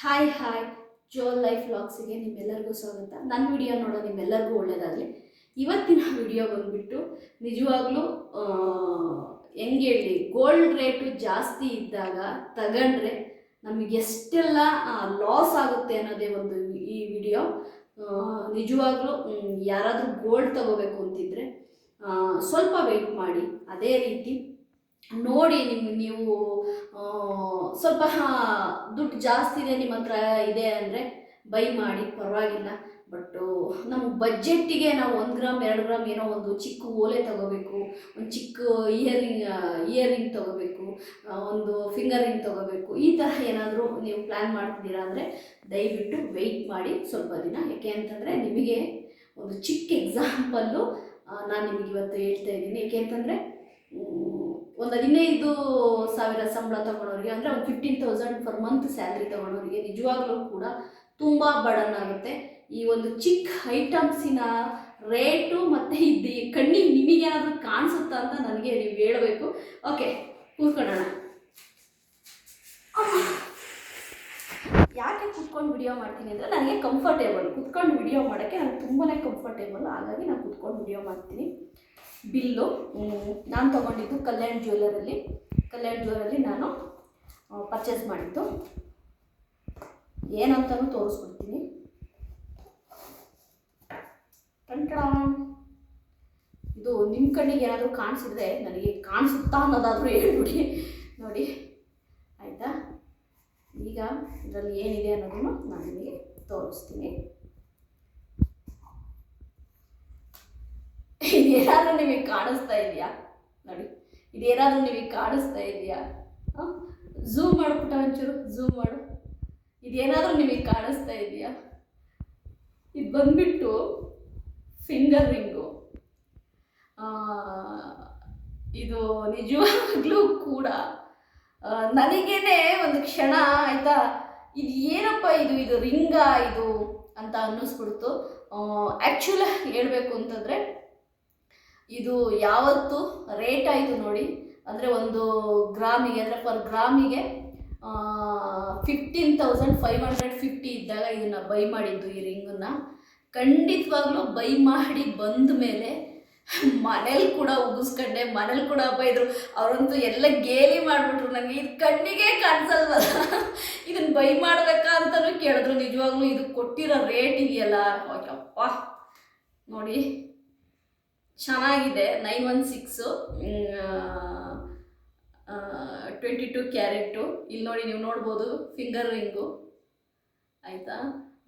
Hi hi Jo life ವ್ಲಾಗ್ಸಿಗೆ ನಿಮ್ಮೆಲ್ಲರಿಗೂ ಸ್ವಾಗತ. ನನ್ನ ವಿಡಿಯೋ ನೋಡೋ ನಿಮ್ಮೆಲ್ಲರಿಗೂ ಒಳ್ಳೆಯದಾಗಲಿ ಇವತ್ತಿನ ವಿಡಿಯೋ ಬಂದುಬಿಟ್ಟು ನಿಜವಾಗ್ಲೂ ಹೆಂಗೆ ಹೇಳಿ ಗೋಲ್ಡ್ ರೇಟು ಜಾಸ್ತಿ ಇದ್ದಾಗ ತಗೊಂಡ್ರೆ ನಮಗೆ ಎಷ್ಟೆಲ್ಲ ಲಾಸ್ ಆಗುತ್ತೆ ಅನ್ನೋದೇ ಒಂದು ಈ ವಿಡಿಯೋ ನಿಜವಾಗ್ಲೂ ಯಾರಾದರೂ ಗೋಲ್ಡ್ ತಗೋಬೇಕು ಅಂತಿದ್ರೆ ಸ್ವಲ್ಪ ವೆಯ್ಟ್ ಮಾಡಿ. ಅದೇ ರೀತಿ ನೋಡಿ ನಿಮ್ಗೆ ನೀವು ಸ್ವಲ್ಪ ದುಡ್ಡು ಜಾಸ್ತಿ ಇದೆ ನಿಮ್ಮ ಹತ್ರ ಇದೆ ಅಂದರೆ ಬೈ ಮಾಡಿ, ಪರವಾಗಿಲ್ಲ. ಬಟ್ಟು ನಮ್ಮ ಬಜೆಟ್ಟಿಗೆ ನಾವು ಒಂದು ಗ್ರಾಮ್, ಎರಡು ಗ್ರಾಮ್ ಏನೋ ಒಂದು ಚಿಕ್ಕ ಓಲೆ ತಗೋಬೇಕು, ಒಂದು ಚಿಕ್ಕ ಇಯರಿಂಗ್ ಇಯರಿಂಗ್ ತಗೋಬೇಕು ಒಂದು ಫಿಂಗರಿಂಗ್ ತಗೋಬೇಕು, ಈ ಥರ ಏನಾದರೂ ನೀವು ಪ್ಲ್ಯಾನ್ ಮಾಡ್ತಿದ್ದೀರಾ ಅಂದರೆ ದಯವಿಟ್ಟು ವೆಯ್ಟ್ ಮಾಡಿ ಸ್ವಲ್ಪ ದಿನ. ಯಾಕೆ ಅಂತಂದರೆ ನಿಮಗೆ ಒಂದು ಚಿಕ್ಕ ಎಕ್ಸಾಂಪಲ್ಲು ನಾನು ನಿಮಗೆ ಇವತ್ತು ಹೇಳ್ತಾ ಇದ್ದೀನಿ. ಯಾಕೆ ಅಂತಂದರೆ ಒಂದು ಹದಿನೈದು ಸಾವಿರ ಸಂಬಳ ತಗೊಳೋರಿಗೆ, ಅಂದರೆ ಒಂದು fifteen thousand per month salary ತಗೊಳೋರಿಗೆ ನಿಜವಾಗ್ಲೂ ಕೂಡ ತುಂಬ ಬಡನ್ ಆಗುತ್ತೆ. ಈ ಒಂದು ಚಿಕ್ಕ ಐಟಮ್ಸಿನ ರೇಟು ಮತ್ತು ಇದು ಕಣ್ಣಿಗೆ ನಿಮಗೇನಾದರೂ ಕಾಣಿಸುತ್ತಾ ಅಂತ ನನಗೆ ನೀವು ಹೇಳಬೇಕು. ಓಕೆ ಕೂತ್ಕೊಳ್ಳೋಣ. ಯಾಕೆ ಕುತ್ಕೊಂಡು ವಿಡಿಯೋ ಮಾಡ್ತೀನಿ ಅಂದರೆ ನನಗೆ ಕಂಫರ್ಟೇಬಲ್ ಕುತ್ಕೊಂಡು ವಿಡಿಯೋ ಮಾಡೋಕ್ಕೆ ನನಗೆ ತುಂಬಾ ಕಂಫರ್ಟೇಬಲ್ ಹಾಗಾಗಿ ನಾನು ಕುತ್ಕೊಂಡು ವಿಡಿಯೋ ಮಾಡ್ತೀನಿ. ಬಿಲ್ಲು ನಾನು ತೊಗೊಂಡಿದ್ದು ಕಲ್ಯಾಣ್ ಜ್ಯುವೆಲರಲ್ಲಿ. ಕಲ್ಯಾಣ್ ಜ್ಯುವೆಲರಲ್ಲಿ ನಾನು ಪರ್ಚೇಸ್ ಮಾಡಿದ್ದು. ಏನಂತಲೂ ತೋರಿಸ್ಬಿಡ್ತೀನಿ. ಇದು ನಿಮ್ಮ ಕಣ್ಣಿಗೆ ಏನಾದರೂ ಕಾಣಿಸಿದ್ರೆ ನನಗೆ ಕಾಣಿಸುತ್ತಾ ಅನ್ನೋದಾದರೂ ಹೇಳ್ಬಿಡಿ. ನೋಡಿ, ಆಯಿತಾ? ಈಗ ಇದರಲ್ಲಿ ಏನಿದೆ ಅನ್ನೋದನ್ನು ನಾನು ನಿಮಗೆ ತೋರಿಸ್ತೀನಿ. ಇದೇನಾದರೂ ನಿಮಗೆ ಕಾಣಿಸ್ತಾ ಇದೆಯಾ? ನೋಡಿ, ಇದೇನಾದರೂ ನಿಮಗೆ ಕಾಣಿಸ್ತಾ ಇದೆಯಾ? ಝೂಮ್ ಮಾಡ್ಬಿಟ್ಟ ಒಂಚೂರು ಝೂಮ್ ಮಾಡು. ಇದೇನಾದರೂ ನಿಮಗೆ ಕಾಣಿಸ್ತಾ ಇದೆಯಾ? ಇದು ಬಂದ್ಬಿಟ್ಟು ಫಿಂಗರ್ ರಿಂಗು ಇದು ನಿಜವಾಗ್ಲೂ ಕೂಡ ನನಗೇನೆ ಒಂದು ಕ್ಷಣ ಆಯಿತಾ, ಇದು ಏನಪ್ಪ ಇದು ಇದು ರಿಂಗಾ ಇದು ಅಂತ ಅನ್ನಿಸ್ಬಿಡ್ತು. ಆ್ಯಕ್ಚುಲ ಹೇಳಬೇಕು ಅಂತಂದರೆ ಇದು ಯಾವತ್ತು ರೇಟ್ ಆಯಿತು ನೋಡಿ. ಅಂದರೆ ಒಂದು ಗ್ರಾಮಿಗೆ, ಅಂದರೆ ಪರ್ ಗ್ರಾಮಿಗೆ fifteen thousand five hundred fifty ಇದ್ದಾಗ ಇದನ್ನು ಬೈ ಮಾಡಿದ್ದು ಈ ರಿಂಗನ್ನು ಖಂಡಿತವಾಗ್ಲೂ ಬೈ ಮಾಡಿ ಬಂದ ಮೇಲೆ ಮನೇಲಿ ಕೂಡ ಉಗಿಸ್ಕೊಂಡೆ, ಮನೇಲಿ ಕೂಡ ಬೈದರು ಅವರಂತೂ ಎಲ್ಲ ಗೇಲಿ ಮಾಡಿಬಿಟ್ರು ನನಗೆ ಇದು ಕಣ್ಣಿಗೆ ಕಾಣಿಸಲ್ವಲ್ಲ? ಇದನ್ನು ಬೈ ಮಾಡಬೇಕಾ ಅಂತಲೂ ಕೇಳಿದ್ರು. ನಿಜವಾಗ್ಲೂ ಇದು ಕೊಟ್ಟಿರೋ ರೇಟ್ ಇದೆಯಲ್ಲ? ಅಪ್ಪ ನೋಡಿ. ಚೆನ್ನಾಗಿದೆ. Nine one six twenty two carat. ಇಲ್ಲಿ ನೋಡಿ ನೀವು ನೋಡ್ಬೋದು ಫಿಂಗರ್ ರಿಂಗು. ಆಯಿತಾ?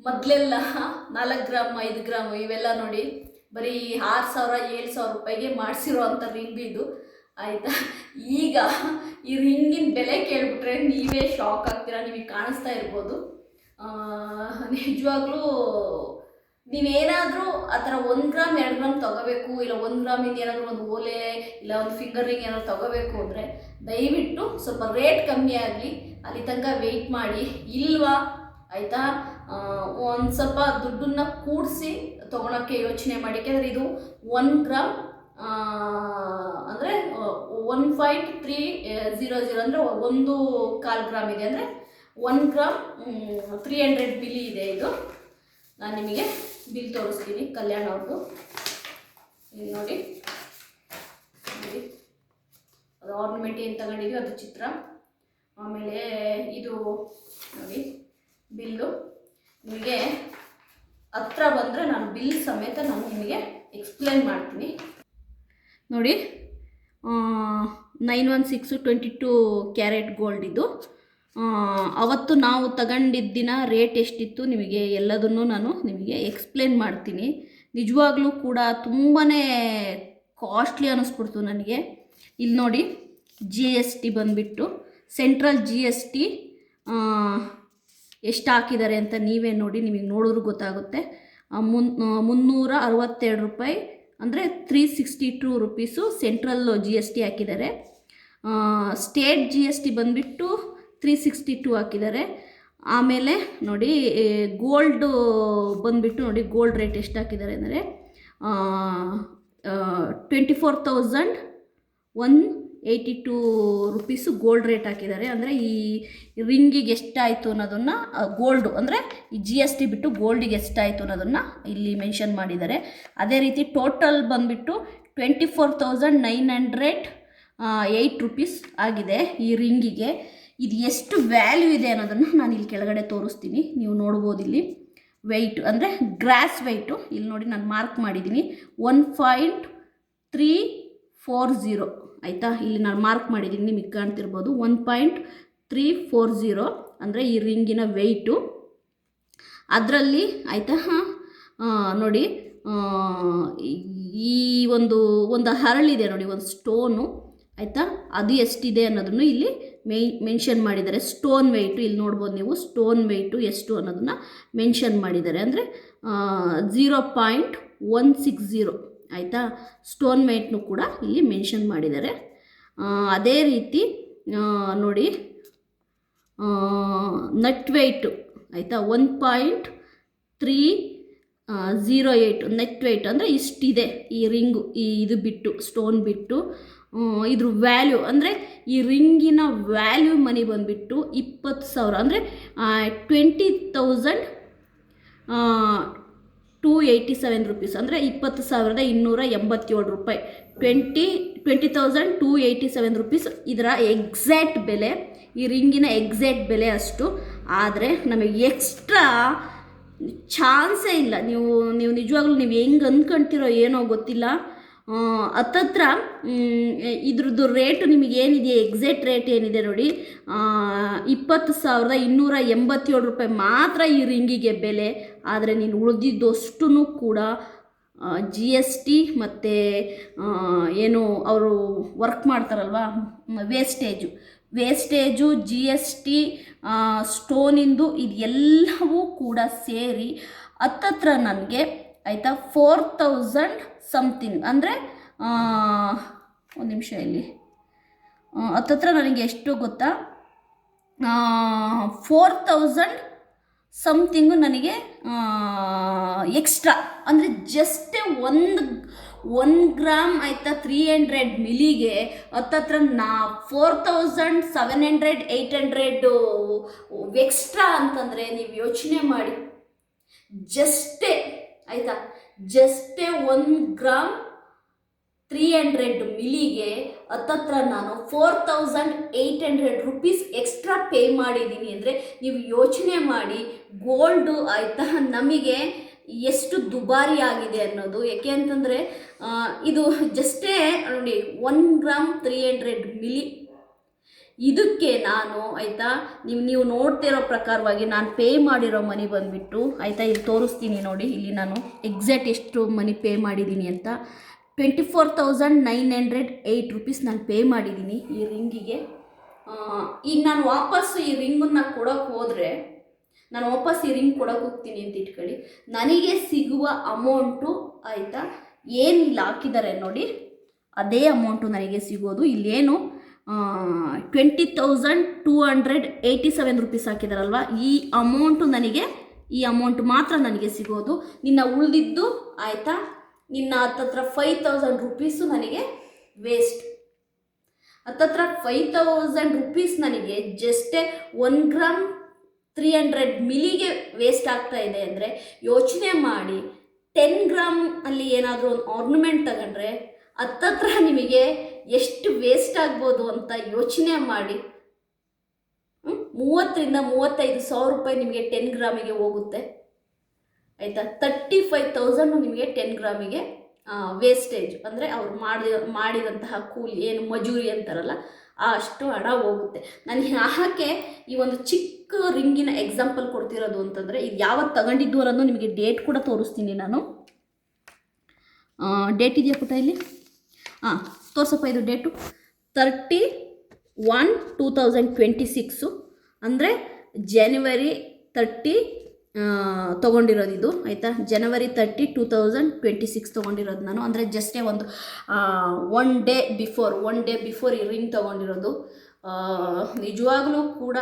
ಮೊದಲೆಲ್ಲ ನಾಲ್ಕು ಗ್ರಾಮ್, ಐದು ಗ್ರಾಮ್ ಇವೆಲ್ಲ ನೋಡಿ ಬರೀ ಆರು ಸಾವಿರ, ಏಳು ಸಾವಿರ ರೂಪಾಯಿಗೆ ಮಾಡಿಸಿರೋ ಅಂಥ ರಿಂಗ್ ಇದು. ಆಯಿತಾ? ಈಗ ಈ ರಿಂಗಿನ ಬೆಲೆ ಕೇಳಿಬಿಟ್ರೆ ನೀವೇ ಶಾಕ್ ಆಗ್ತೀರಾ? ನಿಮಗೆ ಕಾಣಿಸ್ತಾ ಇರ್ಬೋದು. ನಿಜವಾಗ್ಲೂ ನೀವೇನಾದರೂ ಆ ಥರ ಒಂದು ಗ್ರಾಮ್ ಎರಡು ಗ್ರಾಮ್ ತಗೋಬೇಕು, ಇಲ್ಲ ಒಂದು ಗ್ರಾಮಿಂದ ಏನಾದರೂ ಒಂದು ಓಲೆ, ಇಲ್ಲ ಒಂದು ಫಿಂಗರಿಂಗ್ ಏನಾದ್ರು ತಗೋಬೇಕು ಅಂದರೆ ದಯವಿಟ್ಟು ಸ್ವಲ್ಪ ರೇಟ್ ಕಮ್ಮಿ ಆಗಲಿ, ಅಲ್ಲಿ ತನಕ ವೆಯ್ಟ್ ಮಾಡಿ. ಇಲ್ವಾ? ಆಯಿತಾ? ಒಂದು ಸ್ವಲ್ಪ ದುಡ್ಡನ್ನ ಕೂಡಿಸಿ ತೊಗೊಳಕ್ಕೆ ಯೋಚನೆ ಮಾಡಿ. ಯಾಕೆಂದರೆ ಇದು ಒನ್ ಗ್ರಾಮ್ ಅಂದರೆ one point three zero zero ಅಂದರೆ ಒಂದು ಕಾಲು ಗ್ರಾಮ್ ಇದೆ. ಅಂದರೆ ಒನ್ ಗ್ರಾಮ್ ತ್ರೀ ಹಂಡ್ರೆಡ್ ಬಿಲಿ ಇದೆ ಇದು. ನಾನು ನಿಮಗೆ ಬಿಲ್ ತೋರಿಸ್ತೀನಿ, ಕಲ್ಯಾಣ ಅವ್ರದ್ದು ಇಲ್ಲಿ ನೋಡಿ. ನೋಡಿ. ಅದು ಆರ್ನಮೆಂಟ್ ಏನು ತಗೊಂಡಿದ್ವಿ ಅದು ಚಿತ್ರ. ಆಮೇಲೆ ಇದು ನೋಡಿ, ಬಿಲ್ಲು. ನಿಮಗೆ ಹತ್ರ ಬಂದರೆ ನಾನು ಬಿಲ್ ಸಮೇತ ನಾನು ನಿಮಗೆ ಎಕ್ಸ್ಪ್ಲೇನ್ ಮಾಡ್ತೀನಿ. ನೋಡಿ nine one six twenty two carat gold ಇದು. ಅವತ್ತು ನಾವು ತಗೊಂಡಿದ್ದ ದಿನ ರೇಟ್ ಎಷ್ಟಿತ್ತು ನಿಮಗೆ ಎಲ್ಲದನ್ನು ನಾನು ನಿಮಗೆ ಎಕ್ಸ್ಪ್ಲೇನ್ ಮಾಡ್ತೀನಿ. ನಿಜವಾಗ್ಲೂ ಕೂಡ ತುಂಬಾ ಕಾಸ್ಟ್ಲಿ ಅನ್ನಿಸ್ಬಿಡ್ತು ನನಗೆ. ಇಲ್ಲಿ ನೋಡಿ ಜಿ ಎಸ್ ಟಿ ಬಂದುಬಿಟ್ಟು ಸೆಂಟ್ರಲ್ ಜಿ ಎಸ್ ಟಿ ಎಷ್ಟು ಹಾಕಿದ್ದಾರೆ ಅಂತ ನೀವೇ ನೋಡಿ, ನಿಮಗೆ ನೋಡಿದ್ರೂ ಗೊತ್ತಾಗುತ್ತೆ. ಮುನ್ ಮುನ್ನೂರ ಅರವತ್ತೆರಡು ರೂಪಾಯಿ ಅಂದರೆ three sixty two rupees central G S T ಹಾಕಿದ್ದಾರೆ ಸ್ಟೇಟ್ ಜಿ ಎಸ್ ಟಿ ಬಂದುಬಿಟ್ಟು ತ್ರೀ ಸಿಕ್ಸ್ಟಿ ಟೂ ಹಾಕಿದ್ದಾರೆ. ಆಮೇಲೆ ನೋಡಿ ಗೋಲ್ಡು ಬಂದುಬಿಟ್ಟು ನೋಡಿ ಗೋಲ್ಡ್ ರೇಟ್ ಎಷ್ಟು ಹಾಕಿದ್ದಾರೆ ಅಂದರೆ twenty four thousand one eighty two rupees gold rate ಹಾಕಿದ್ದಾರೆ. ಅಂದರೆ ಈ ರಿಂಗಿಗೆ ಎಷ್ಟಾಯಿತು ಅನ್ನೋದನ್ನು ಗೋಲ್ಡು ಅಂದರೆ ಈ ಜಿ ಎಸ್ ಟಿ ಬಿಟ್ಟು ಗೋಲ್ಡಿಗೆ ಎಷ್ಟಾಯಿತು ಅನ್ನೋದನ್ನು ಇಲ್ಲಿ ಮೆನ್ಷನ್ ಮಾಡಿದ್ದಾರೆ. ಅದೇ ರೀತಿ ಟೋಟಲ್ ಬಂದುಬಿಟ್ಟು twenty four thousand nine hundred eight rupees ಆಗಿದೆ ಈ ರಿಂಗಿಗೆ. ಇದು ಎಷ್ಟು ವ್ಯಾಲ್ಯೂ ಇದೆ ಅನ್ನೋದನ್ನು ನಾನು ಇಲ್ಲಿ ಕೆಳಗಡೆ ತೋರಿಸ್ತೀನಿ. ನೀವು ನೋಡ್ಬೋದು ಇಲ್ಲಿ. ವೆಯ್ಟ್ ಅಂದರೆ ಗ್ರಾಸ್ ವೆಯ್ಟು ಇಲ್ಲಿ ನೋಡಿ ನಾನು ಮಾರ್ಕ್ ಮಾಡಿದ್ದೀನಿ. One point three four zero ಆಯಿತಾ? ಇಲ್ಲಿ ನಾನು ಮಾರ್ಕ್ ಮಾಡಿದ್ದೀನಿ. ನಿಮಗೆ ಕಾಣ್ತಿರ್ಬೋದು. One point three four zero ಅಂದರೆ ಈ ರಿಂಗಿನ ವೆಯ್ಟು ಅದರಲ್ಲಿ ಆಯಿತಾ? ನೋಡಿ ಈ ಒಂದು ಒಂದು ಹರಳಿದೆ ನೋಡಿ, ಒಂದು ಸ್ಟೋನು ಆಯಿತಾ? ಅದು ಎಷ್ಟಿದೆ ಅನ್ನೋದನ್ನು ಇಲ್ಲಿ ಮೇ ಮೆನ್ಷನ್ ಮಾಡಿದ್ದಾರೆ. ಸ್ಟೋನ್ ವೆಯ್ಟು ಇಲ್ಲಿ ನೋಡ್ಬೋದು ನೀವು. ಸ್ಟೋನ್ ವೆಯ್ಟು ಎಷ್ಟು ಅನ್ನೋದನ್ನು ಮೆನ್ಷನ್ ಮಾಡಿದ್ದಾರೆ. ಅಂದರೆ zero point one six zero ಆಯಿತಾ? ಸ್ಟೋನ್ ವೆಯ್ಟ್ನು ಕೂಡ ಇಲ್ಲಿ ಮೆನ್ಷನ್ ಮಾಡಿದ್ದಾರೆ. ಅದೇ ರೀತಿ ನೋಡಿ ನಟ್ ವೆಯ್ಟು ಆಯಿತಾ? One point three zero eight net weight ಅಂದರೆ ಇಷ್ಟಿದೆ. ಈ ರಿಂಗು ಈ ಇದು ಬಿಟ್ಟು ಸ್ಟೋನ್ ಬಿಟ್ಟು. ಇದ್ರ ವ್ಯಾಲ್ಯೂ ಅಂದರೆ ಈ ರಿಂಗಿನ ವ್ಯಾಲ್ಯೂ ಮನಿ ಬಂದುಬಿಟ್ಟು ಇಪ್ಪತ್ತು ಸಾವಿರ. ಅಂದರೆ twenty thousand two eighty seven rupees ಅಂದರೆ, ಇಪ್ಪತ್ತು ಸಾವಿರದ ಇನ್ನೂರ ಎಂಬತ್ತೇಳು ರೂಪಾಯಿ. Twenty twenty thousand two eighty seven rupees ಇದರ ಎಕ್ಸಾಕ್ಟ್ ಬೆಲೆ. ಈ ರಿಂಗಿನ ಎಕ್ಸಾಕ್ಟ್ ಬೆಲೆ ಅಷ್ಟು. ಆದರೆ, ನಮಗೆ ಎಕ್ಸ್ಟ್ರಾ ಚಾನ್ಸೇ ಇಲ್ಲ. ನೀವು ನೀವು ನಿಜವಾಗ್ಲೂ ನೀವು ಹೆಂಗೆ ಅಂದ್ಕೊಂತೀರೋ ಏನೋ ಗೊತ್ತಿಲ್ಲ. ಹತ್ತತ್ರ ಮ್, ಇದ್ರದ್ದು ರೇಟ್ ನಿಮಗೆ ಏನಿದೆ ಎಕ್ಸಾಕ್ಟ್ ರೇಟ್ ಏನಿದೆ ನೋಡಿ. ಇಪ್ಪತ್ತು ಸಾವಿರದ ಇನ್ನೂರ ಎಂಬತ್ತೇಳು ರೂಪಾಯಿ ಮಾತ್ರ ಈ ರಿಂಗಿಗೆ ಬೆಲೆ. ಆದರೆ ನೀನು ಉಳಿದಿದ್ದಷ್ಟು ಕೂಡ ಜಿ ಎಸ್ ಟಿ ಮತ್ತು ಏನು ಅವರು work ಮಾಡ್ತಾರಲ್ವ? Wastage wastage G S T ಸ್ಟೋನಿಂದು ಇದೆಲ್ಲವೂ ಕೂಡ ಸೇರಿ ಹತ್ತತ್ರ ನನಗೆ ಆಯಿತಾ? ಫೋರ್ ತೌಸಂಡ್ ಸಮಥಿಂಗ್ ಅಂದರೆ ಒಂದು ನಿಮಿಷ ಇಲ್ಲಿ. ಹತ್ತತ್ರ ನನಗೆ ಎಷ್ಟು ಗೊತ್ತಾ? ಫೋರ್ ತೌಸಂಡ್ ಸಮಥಿಂಗು ನನಗೆ ಎಕ್ಸ್ಟ್ರಾ ಅಂದರೆ ಜಸ್ಟ್ ಒಂದು ಒನ್ ಗ್ರಾಮ್ ಆಯಿತಾ? ತ್ರೀ ಹಂಡ್ರೆಡ್ ಮಿಲಿಗೆ ಹತ್ತತ್ರ ನಾ four thousand seven hundred eight hundred extra ಅಂತಂದರೆ ನೀವು ಯೋಚನೆ ಮಾಡಿ. ಜಸ್ಟೇ ಆಯಿತಾ? ಜಸ್ಟೇ ಒನ್ ಗ್ರಾಮ್ ತ್ರೀ ಹಂಡ್ರೆಡ್ ಮಿಲಿಗೆ ಹತ್ತತ್ರ ನಾನು four thousand eight hundred rupees extra pay ಮಾಡಿದ್ದೀನಿ ಅಂದರೆ ನೀವು ಯೋಚನೆ ಮಾಡಿ ಗೋಲ್ಡು ಆಯಿತಾ? ನಮಗೆ ಎಷ್ಟು ದುಬಾರಿ ಆಗಿದೆ ಅನ್ನೋದು. ಯಾಕೆ ಅಂತಂದರೆ ಇದು ಜಸ್ಟೇ ನೋಡಿ one gram three hundred milli ಇದಕ್ಕೆ ನಾನು, ಆಯಿತಾ? ನೀವು ನೀವು ನೋಡ್ತಿರೋ ಪ್ರಕಾರವಾಗಿ ನಾನು ಪೇ ಮಾಡಿರೋ ಮನಿ ಬಂದುಬಿಟ್ಟು, ಆಯಿತಾ? ಇಲ್ಲಿ ತೋರಿಸ್ತೀನಿ ನೋಡಿ, ಇಲ್ಲಿ ನಾನು ಎಕ್ಸಾಕ್ಟ್ ಎಷ್ಟು ಮನಿ ಪೇ ಮಾಡಿದ್ದೀನಿ ಅಂತ. Twenty four thousand nine hundred eight rupees ನಾನು ಪೇ ಮಾಡಿದ್ದೀನಿ ಈ ರಿಂಗಿಗೆ ಈಗ ನಾನು ವಾಪಸ್ಸು ಈ ರಿಂಗನ್ನು ಕೊಡೋಕೆ ಹೋದರೆ, ನಾನು ವಾಪಸ್ ಈ ರಿಂಗ್ ಕೊಡೋಕೆ ಹೋಗ್ತೀನಿ ಅಂತ ಇಟ್ಕೊಳ್ಳಿ. ನನಗೆ ಸಿಗುವ ಅಮೌಂಟು ಆಯಿತಾ? ಏನು ಇಲ್ಲಿ ಹಾಕಿದ್ದಾರೆ ನೋಡಿ. ಅದೇ ಅಮೌಂಟು ನನಗೆ ಸಿಗೋದು. ಇಲ್ಲೇನು twenty thousand two hundred eighty seven rupees ಹಾಕಿದಾರಲ್ವ? ಈ ಅಮೌಂಟು ನನಗೆ, ಈ ಅಮೌಂಟ್ ಮಾತ್ರ ನನಗೆ ಸಿಗೋದು. ನಿನ್ನ ಉಳಿದಿದ್ದು ಆಯಿತಾ? ನಿನ್ನ ಹತ್ತತ್ರ ಫೈವ್ ತೌಸಂಡ್ ರುಪೀಸು ನನಗೆ ವೇಸ್ಟ್ ಹತ್ತತ್ರ ಫೈವ್ ತೌಸಂಡ್ ರುಪೀಸ್ ನನಗೆ ಜಸ್ಟೇ ಒನ್ ಗ್ರಾಮ್ ತ್ರೀ ಹಂಡ್ರೆಡ್ ಮಿಲಿಗೆ ವೇಸ್ಟ್ ಆಗ್ತಾ ಇದೆ ಅಂದರೆ ಯೋಚನೆ ಮಾಡಿ ಟೆನ್ ಗ್ರಾಮ್ ಅಲ್ಲಿ ಏನಾದರೂ ಒಂದು ಆರ್ನಮೆಂಟ್ ತಗೊಂಡ್ರೆ ಹತ್ತತ್ರ ನಿಮಗೆ ಎಷ್ಟು ವೇಸ್ಟ್ ಆಗ್ಬೋದು ಅಂತ ಯೋಚನೆ ಮಾಡಿ? ಮೂವತ್ತರಿಂದ ಮೂವತ್ತೈದು ಸಾವಿರ ರೂಪಾಯಿ ನಿಮಗೆ ಟೆನ್ ಗ್ರಾಮಿಗೆ ಹೋಗುತ್ತೆ. ಆಯಿತಾ? ತರ್ಟಿ ಫೈವ್ ತೌಸಂಡು ನಿಮಗೆ ಟೆನ್ ಗ್ರಾಮಿಗೆ ವೇಸ್ಟೇಜ್ ಅಂದರೆ ಅವ್ರು ಮಾಡಿ ಮಾಡಿದಂತಹ ಕೂಲಿ, ಏನು ಮಜೂರಿ ಅಂತಾರಲ್ಲ, ಆ ಅಷ್ಟು ಹಣ ಹೋಗುತ್ತೆ. ನಾನು ಯಾಕೆ ಈ ಒಂದು ಚಿಕ್ಕ ರಿಂಗಿನ ಎಕ್ಸಾಂಪಲ್ ಕೊಡ್ತಿರೋದು ಅಂತಂದರೆ, ಇದು ಯಾವತ್ತು ತಗೊಂಡಿದ್ದು ಅನ್ನೋದು ನಿಮಗೆ ಡೇಟ್ ಕೂಡ ತೋರಿಸ್ತೀನಿ ನಾನು. ಡೇಟ್ ಇದೆಯಾ ಪುಟ ಇಲ್ಲಿ? ಹಾಂ, ತೋರ್ಸಪ್ಪ ಇದು date thirty one two thousand twenty six ಅಂದರೆ ಜನವರಿ ತರ್ಟಿ ತೊಗೊಂಡಿರೋದು ಇದು, ಆಯಿತಾ? ಜನವರಿ thirty two thousand twenty six ತೊಗೊಂಡಿರೋದು ನಾನು. ಅಂದರೆ ಜಸ್ಟೇ ಒಂದು one day before one day before ಈ ರಿಂಗ್ ತೊಗೊಂಡಿರೋದು. ನಿಜವಾಗ್ಲೂ ಕೂಡ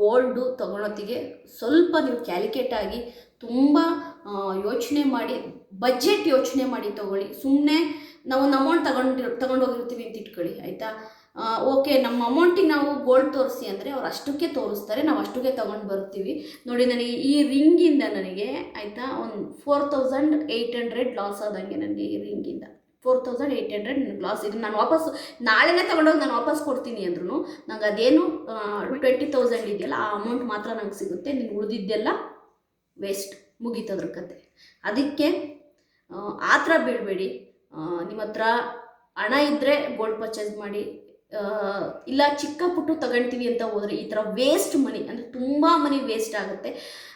ಗೋಲ್ಡು ತೊಗೊಳೋತ್ತಿಗೆ ಸ್ವಲ್ಪ ನೀವು ಕ್ಯಾಲ್ಕುಲೇಟ್ ಆಗಿ ತುಂಬ ಯೋಚನೆ ಮಾಡಿ ಬಜೆಟ್ ಯೋಚನೆ ಮಾಡಿ ತೊಗೊಳ್ಳಿ. ಸುಮ್ಮನೆ ನಾವು ಒಂದು ಅಮೌಂಟ್ ತಗೊಂಡಿರೋ ತಗೊಂಡೋಗಿರ್ತೀವಿ ಅಂತ ಇಟ್ಕೊಳ್ಳಿ, ಆಯಿತಾ? ಓಕೆ ನಮ್ಮ ಅಮೌಂಟಿಗೆ ನಾವು ಗೋಲ್ಡ್ ತೋರಿಸಿ ಅಂದರೆ ಅವ್ರು ಅಷ್ಟಕ್ಕೆ ತೋರಿಸ್ತಾರೆ, ನಾವು ಅಷ್ಟಕ್ಕೆ ತೊಗೊಂಡು ಬರ್ತೀವಿ. ನೋಡಿ, ನನಗೆ ಈ ರಿಂಗಿಂದ ನನಗೆ, ಆಯಿತಾ, ಒಂದು four thousand eight hundred loss ಆದಂಗೆ ನನಗೆ ಈ ರಿಂಗಿಂದ four thousand eight hundred loss ಇದು ನಾನು ವಾಪಸ್ ನಾಳೆನೇ ತೊಗೊಂಡೋಗಿ ನಾನು ವಾಪಸ್ ಕೊಡ್ತೀನಿ ಅಂದ್ರೂ ನಂಗೆ ಅದೇನು ಟ್ವೆಂಟಿ ತೌಸಂಡ್ ಇದೆಯಲ್ಲ, ಆ ಅಮೌಂಟ್ ಮಾತ್ರ ನಂಗೆ ಸಿಗುತ್ತೆ, ನೀನು ಉಳಿದಿದ್ದೆಲ್ಲ ವೇಸ್ಟ್ ಮುಗೀತದ್ರ ಕತೆ. ಅದಕ್ಕೆ, ಆ ಥರ ಬೀಳಬೇಡಿ ನಿಮ್ಮ ಹತ್ರ ಹಣ ಇದ್ದರೆ ಗೋಲ್ಡ್ ಪರ್ಚೇಸ್ ಮಾಡಿ ಇಲ್ಲ ಚಿಕ್ಕ ಪುಟ್ಟು ತಗೊಳ್ತೀವಿ ಅಂತ ಹೋದರೆ ಈ ಥರ ವೇಸ್ಟ್ ಮನಿ ಅಂದರೆ ತುಂಬ ಮನಿ ವೇಸ್ಟ್ ಆಗುತ್ತೆ.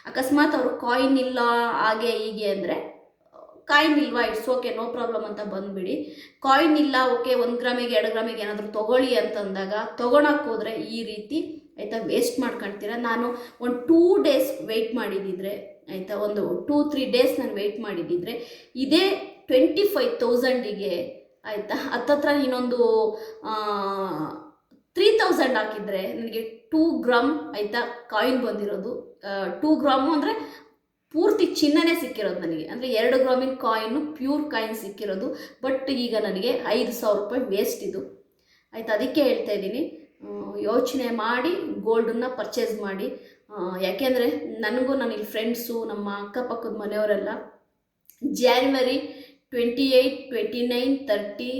ಅಕಸ್ಮಾತ್ ಅವರು ಕಾಯಿನ್ ಇಲ್ಲ, ಹಾಗೆ ಹೀಗೆ ಅಂದರೆ ಕಾಯಿನ್ ಇಲ್ವಾ ಇಟ್ಸ್ ಓಕೆ ನೋ ಪ್ರಾಬ್ಲಮ್ ಅಂತ ಬಂದ್ಬಿಡಿ. ಕಾಯಿನ್ ಇಲ್ಲ ಓಕೆ ಒಂದು ಗ್ರಾಮಿಗೆ, ಎರಡು ಗ್ರಾಮಿಗೆ ಏನಾದರೂ ತೊಗೊಳ್ಳಿ ಅಂತಂದಾಗ ತೊಗೊಳಕ್ಕೆ ಹೋದರೆ ಈ ರೀತಿ ಆಯಿತಾ ವೇಸ್ಟ್ ಮಾಡ್ಕೊಳ್ತೀರ ನಾನು ಒಂದು ಟೂ ಡೇಸ್ ವೆಯ್ಟ್ ಮಾಡಿದ್ದಿದ್ರೆ ಆಯಿತಾ, ಒಂದು ಟೂ ತ್ರೀ ಡೇಸ್ ನಾನು ವೆಯ್ಟ್ ಮಾಡಿದ್ದಿದ್ರೆ ಇದೇ ಟ್ವೆಂಟಿ ಫೈವ್ ತೌಸಂಡಿಗೆ ಆಯಿತಾ? ಹತ್ತತ್ರ ಇನ್ನೊಂದು ತ್ರೀ ತೌಸಂಡ್ ಹಾಕಿದರೆ ನನಗೆ ಟೂ ಗ್ರಾಮ್ ಆಯಿತಾ ಕಾಯಿನ್ ಬಂದಿರೋದು. ಟೂ ಗ್ರಾಮು ಅಂದರೆ ಪೂರ್ತಿ ಚಿನ್ನನೇ ಸಿಕ್ಕಿರೋದು ನನಗೆ. ಅಂದರೆ ಎರಡು ಗ್ರಾಮಿನ ಕಾಯಿನ್ನು ಪ್ಯೂರ್ ಕಾಯಿನ್ ಸಿಕ್ಕಿರೋದು. ಬಟ್ ಈಗ ನನಗೆ ಐದು ಸಾವಿರ ರೂಪಾಯಿ ವೇಸ್ಟ್ ಇದು. ಆಯಿತಾ? ಅದಕ್ಕೆ ಹೇಳ್ತಾ ಇದ್ದೀನಿ. ಯೋಚನೆ ಮಾಡಿ ಗೋಲ್ಡನ್ನ ಪರ್ಚೇಸ್ ಮಾಡಿ. ಯಾಕೆಂದರೆ ನನಗೂ ನನ್ನ ಫ್ರೆಂಡ್ಸು ನಮ್ಮ ಅಕ್ಕಪಕ್ಕದ ಮನೆಯವರೆಲ್ಲ January twenty eight twenty nine thirty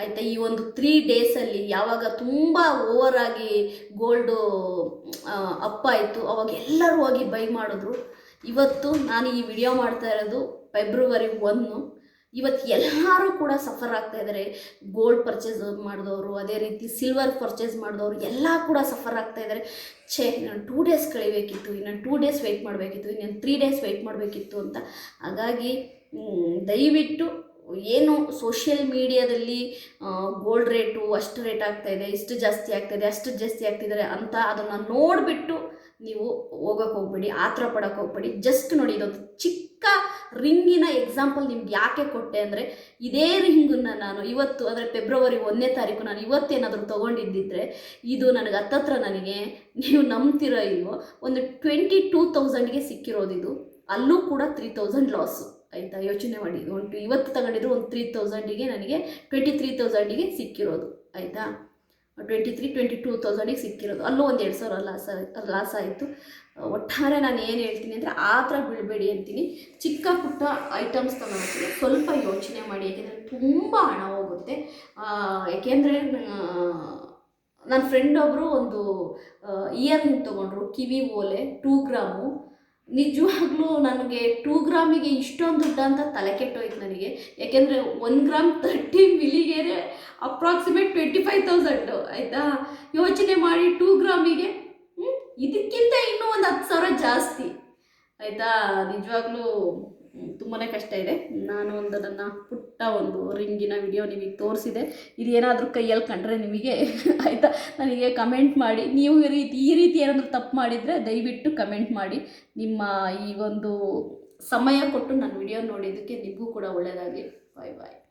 ಆಯಿತಾ? ಈ ಒಂದು ತ್ರೀ ಡೇಸಲ್ಲಿ ಯಾವಾಗ ತುಂಬ ಓವರಾಗಿ ಗೋಲ್ಡು ಅಪ್ಪ ಆಯಿತು. ಅವಾಗ ಎಲ್ಲರೂ ಹೋಗಿ ಬೈ ಮಾಡಿದ್ರು. ಇವತ್ತು ನಾನು ಈ ವಿಡಿಯೋ ಮಾಡ್ತಾ ಇರೋದು ಫೆಬ್ರವರಿ ಒನ್ನು ಇವತ್ತು ಎಲ್ಲರೂ ಕೂಡ ಸಫರ್ ಆಗ್ತಾ ಇದ್ದಾರೆ ಗೋಲ್ಡ್ ಪರ್ಚೇಸ್ ಮಾಡಿದವರು, ಅದೇ ರೀತಿ ಸಿಲ್ವರ್ ಪರ್ಚೇಸ್ ಮಾಡಿದವರು ಎಲ್ಲ ಕೂಡ ಸಫರ್ ಆಗ್ತಾ ಇದ್ದಾರೆ ಛೇ ನಾನು ಟೂ ಡೇಸ್ ಕಳಿಬೇಕಿತ್ತು, ಇನ್ನೊಂದು ಟೂ ಡೇಸ್ ವೆಯ್ಟ್ ಮಾಡಬೇಕಿತ್ತು, ಇನ್ನೊಂದು ತ್ರೀ ಡೇಸ್ ವೆಯ್ಟ್ ಮಾಡಬೇಕಿತ್ತು ಅಂತ. ಹಾಗಾಗಿ ದಯವಿಟ್ಟು ಏನು ಸೋಷಿಯಲ್ ಮೀಡಿಯಾದಲ್ಲಿ ಗೋಲ್ಡ್ ರೇಟು ಅಷ್ಟು ರೇಟ್ ಆಗ್ತಾ ಇದೆ, ಇಷ್ಟು ಜಾಸ್ತಿ ಆಗ್ತಾಯಿದೆ ಅಷ್ಟು ಜಾಸ್ತಿ ಆಗ್ತಿದ್ದಾರೆ ಅಂತ ಅದನ್ನು ನೋಡಿಬಿಟ್ಟು ನೀವು ಹೋಗೋಕೆ ಹೋಗ್ಬೇಡಿ, ಆತರ ಪಡೋಕೆ ಹೋಗ್ಬೇಡಿ. ಜಸ್ಟ್ ನೋಡಿ ಇದೊಂದು ಚಿಕ್ಕ ರಿಂಗಿನ ಎಕ್ಸಾಂಪಲ್ ನಿಮ್ಗೆ ಯಾಕೆ ಕೊಟ್ಟೆ ಅಂದರೆ, ಇದೇ ರಿಂಗನ್ನು ನಾನು ಇವತ್ತು, ಅಂದರೆ ಫೆಬ್ರವರಿ ಒಂದನೇ ತಾರೀಕು ನಾನು ಇವತ್ತೇನಾದರೂ ತೊಗೊಂಡಿದ್ದಿದ್ರೆ, ಇದು ನನಗೆ ಹತ್ತತ್ರ ನನಗೆ, ನೀವು ನಂಬ್ತಿರೋ ಇಲ್ವೋ, ಒಂದು ಟ್ವೆಂಟಿ ಟೂ ತೌಸಂಡ್ಗೆ ಸಿಕ್ಕಿರೋದು ಇದು. ಅಲ್ಲೂ ಕೂಡ ತ್ರೀ ತೌಸಂಡ್ ಲಾಸು ಆಯಿತಾ? ಯೋಚನೆ ಮಾಡಿ. ಒಂದು ಇವತ್ತು ತಗೊಂಡಿದ್ರು ಒಂದು ತ್ರೀ ತೌಸಂಡಿಗೆ ನನಗೆ ಟ್ವೆಂಟಿ ತ್ರೀ ತೌಸಂಡಿಗೆ ಸಿಕ್ಕಿರೋದು. ಆಯಿತಾ? ಟ್ವೆಂಟಿ ತ್ರೀ ಟ್ವೆಂಟಿ ಟೂ ತೌಸಂಡಿಗೆ ಸಿಕ್ಕಿರೋದು. ಅಲ್ಲೂ ಒಂದು ಎರಡು ಸಾವಿರ ಲಾಸ್ ಲಾಸ್ ಆಯಿತು. ಒಟ್ಟಾರೆ ನಾನು ಏನು ಹೇಳ್ತೀನಿ ಅಂದರೆ ಆ ಥರ ಬಿಡಬೇಡಿ ಅಂತೀನಿ. ಚಿಕ್ಕ ಪುಟ್ಟ ಐಟಮ್ಸ್ ತಗೊಳ್ತೀನಿ ಸ್ವಲ್ಪ ಯೋಚನೆ ಮಾಡಿ. ಯಾಕೆಂದರೆ ತುಂಬ ಹಣ ಹೋಗುತ್ತೆ. ಯಾಕೆಂದರೆ ನನ್ನ ಫ್ರೆಂಡ್ ಒಬ್ಬರು ಒಂದು ಇಯರಿಂಗ್ ತೊಗೊಂಡ್ರು. ಕಿವಿ ಓಲೆ ಟೂ ಗ್ರಾಮು ನಿಜವಾಗ್ಲೂ ನನಗೆ ಟೂ ಗ್ರಾಮಿಗೆ ಇಷ್ಟೊಂದು ದುಡ್ಡು ಅಂತ ತಲೆ ಕೆಟ್ಟೋಯ್ತು ನನಗೆ. ಯಾಕೆಂದರೆ ಒನ್ ಗ್ರಾಮ್ ತರ್ಟಿ ಮಿಲಿಗೇರೆ ಅಪ್ರಾಕ್ಸಿಮೇಟ್ ಟ್ವೆಂಟಿ ಫೈವ್ ತೌಸಂಡು ಆಯಿತಾ? ಯೋಚನೆ ಮಾಡಿ ಟೂ ಗ್ರಾಮಿಗೆ? ಇದಕ್ಕಿಂತ ಇನ್ನೂ ಒಂದು ಹತ್ತು ಸಾವಿರ ಜಾಸ್ತಿ. ಆಯಿತಾ? ನಿಜವಾಗ್ಲೂ ತುಂಬಾ ಕಷ್ಟ ಇದೆ. ನಾನು ಒಂದು ನನ್ನ ಪುಟ್ಟ ಒಂದು ರಿಂಗಿನ ವಿಡಿಯೋ ನಿಮಗೆ ತೋರಿಸಿದೆ. ಇದು ಏನಾದರೂ ಕೈಯಲ್ಲಿ ಕಂಡ್ರೆ ನಿಮಗೆ, ಆಯಿತಾ? ನನಗೆ ಕಮೆಂಟ್ ಮಾಡಿ. ನೀವು ಈ ರೀತಿ ಈ ರೀತಿ ಏನಾದರೂ ತಪ್ಪು ಮಾಡಿದರೆ ದಯವಿಟ್ಟು ಕಮೆಂಟ್ ಮಾಡಿ. ನಿಮ್ಮ ಈ ಒಂದು ಸಮಯ ಕೊಟ್ಟು ನಾನು ವಿಡಿಯೋ ನೋಡಿದ್ದಕ್ಕೆ ನಿಮಗೂ ಕೂಡ ಒಳ್ಳೆಯದಾಗಲಿ ಬಾಯ್ ಬಾಯ್